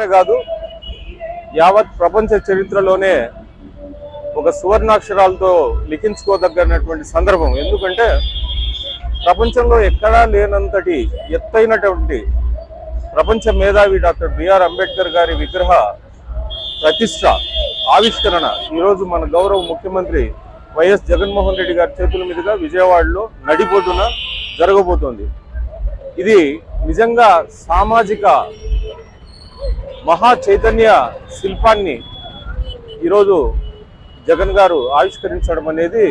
మాత్రమే కాదు యావత్ ప్రపంచ చరిత్రలోనే ఒక సువర్ణాక్షరాలతో లిఖించుకోదగ్గనటువంటి సందర్భం. ఎందుకంటే ప్రపంచంలో ఎక్కడా లేనంతటి ఎత్తైనటువంటి ప్రపంచ మేధావి డాక్టర్ బిఆర్ అంబేద్కర్ గారి విగ్రహ ప్రతిష్ట ఆవిష్కరణ ఈరోజు మన గౌరవ ముఖ్యమంత్రి వైఎస్ జగన్మోహన్ రెడ్డి గారి చేతుల మీదుగా విజయవాడలో నడిపోతున్న జరగబోతోంది. ఇది నిజంగా సామాజిక మహా చైతన్య శిల్పాన్ని ఈరోజు జగన్ గారు ఆవిష్కరించడం అనేది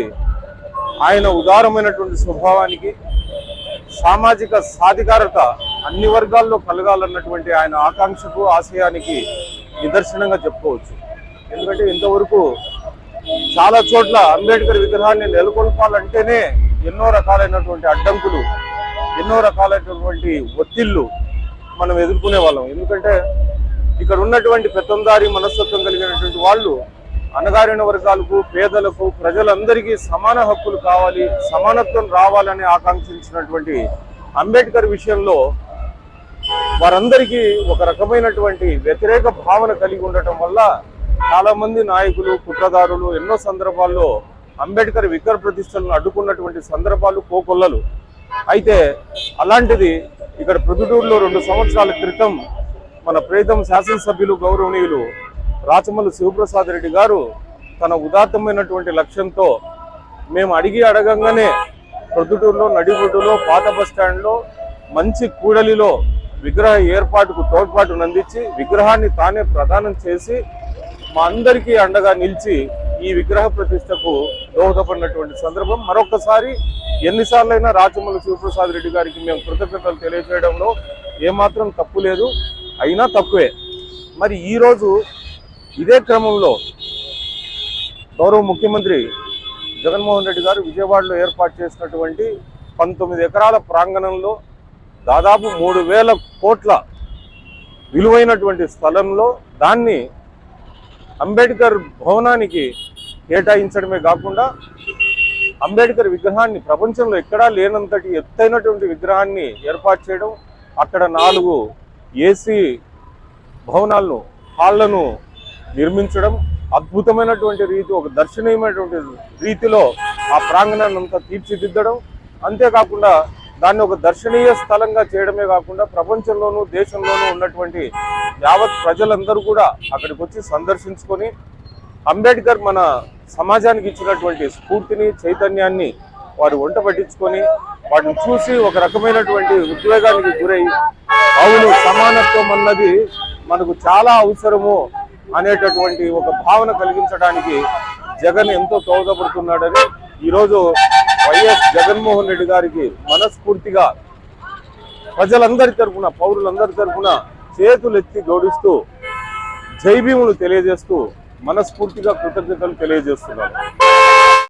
ఆయన ఉదారమైనటువంటి స్వభావానికి సామాజిక సాధికారత అన్ని వర్గాల్లో కలగాలన్నటువంటి ఆయన ఆకాంక్షకు ఆశయానికి నిదర్శనంగా చెప్పుకోవచ్చు. ఎందుకంటే ఇంతవరకు చాలా చోట్ల అంబేద్కర్ విగ్రహాన్ని నెలకొల్పాలంటేనే ఎన్నో రకాలైనటువంటి అడ్డంకులు ఎన్నో రకాలైనటువంటి ఒత్తిళ్ళు మనం ఎదుర్కొనే వాళ్ళం. ఎందుకంటే ఇక్కడ ఉన్నటువంటి పెత్తందారి మనస్తత్వం కలిగినటువంటి వాళ్ళు అణగారిన వర్గాలకు పేదలకు ప్రజలందరికీ సమాన హక్కులు కావాలి సమానత్వం రావాలని ఆకాంక్షించినటువంటి అంబేద్కర్ విషయంలో వారందరికీ ఒక రకమైనటువంటి వ్యతిరేక భావన కలిగి ఉండటం వల్ల చాలామంది నాయకులు కుట్రదారులు ఎన్నో సందర్భాల్లో అంబేద్కర్ విగ్రహ ప్రతిష్టలను అడ్డుకున్నటువంటి సందర్భాలు కోకొల్లలు. అయితే అలాంటిది ఇక్కడ ప్రొద్దుటూరులో రెండు సంవత్సరాల క్రితం మన ప్రీతం శాసనసభ్యులు గౌరవనీయులు రాచమల్లు శివప్రసాద్ రెడ్డి గారు తన ఉదాత్తమైనటువంటి లక్ష్యంతో మేము అడిగి అడగంగానే ప్రొద్దుటూరులో నడిబొడ్డులో పాత బస్ స్టాండ్లో మంచి కూడలిలో విగ్రహ ఏర్పాటుకు తోడ్పాటును అందించి విగ్రహాన్ని తానే ప్రదానం చేసి మా అందరికీ అండగా నిలిచి ఈ విగ్రహ ప్రతిష్టకు దోహదపడినటువంటి సందర్భం. మరొకసారి ఎన్నిసార్లైనా రాచమల్లి శివప్రసాద్ రెడ్డి గారికి మేము కృతజ్ఞతలు తెలియజేయడంలో ఏమాత్రం తప్పు లేదు. అయినా తక్కువే. మరి ఈరోజు ఇదే క్రమంలో గౌరవ ముఖ్యమంత్రి జగన్మోహన్ రెడ్డి గారు విజయవాడలో ఏర్పాటు చేసినటువంటి పంతొమ్మిది ఎకరాల ప్రాంగణంలో దాదాపు మూడు వేల కోట్ల విలువైనటువంటి స్థలంలో దాన్ని అంబేద్కర్ భవనానికి కేటాయించడమే కాకుండా అంబేద్కర్ విగ్రహాన్ని ప్రపంచంలో ఎక్కడా లేనంతటి ఎత్తైనటువంటి విగ్రహాన్ని ఏర్పాటు చేయడం అక్కడ నాలుగు ఏసీ భవనాలను హాళ్ళను నిర్మించడం అద్భుతమైనటువంటి రీతి ఒక దర్శనీయమైనటువంటి రీతిలో ఆ ప్రాంగణాన్ని అంతా తీర్చిదిద్దడం. అంతేకాకుండా దాన్ని ఒక దర్శనీయ స్థలంగా చేయడమే కాకుండా ప్రపంచంలోనూ దేశంలోనూ ఉన్నటువంటి యావత్ ప్రజలందరూ కూడా అక్కడికి వచ్చి సందర్శించుకొని అంబేద్కర్ మన సమాజానికి ఇచ్చినటువంటి స్ఫూర్తిని చైతన్యాన్ని వారు వంట పట్టించుకొని వాటిని చూసి ఒక రకమైనటువంటి ఉద్వేగానికి గురై అవును సమానత్వం అన్నది మనకు చాలా అవసరము అనేటటువంటి ఒక భావన కలిగించడానికి జగన్ ఎంతో దోహదపడుతున్నాడని ఈరోజు వైఎస్ జగన్మోహన్ రెడ్డి గారికి మనస్ఫూర్తిగా ప్రజలందరి తరఫున పౌరులందరి తరఫున చేతులెత్తి జోడిస్తూ జై భీములు తెలియజేస్తూ మనస్ఫూర్తిగా కృతజ్ఞతలు తెలియజేస్తున్నారు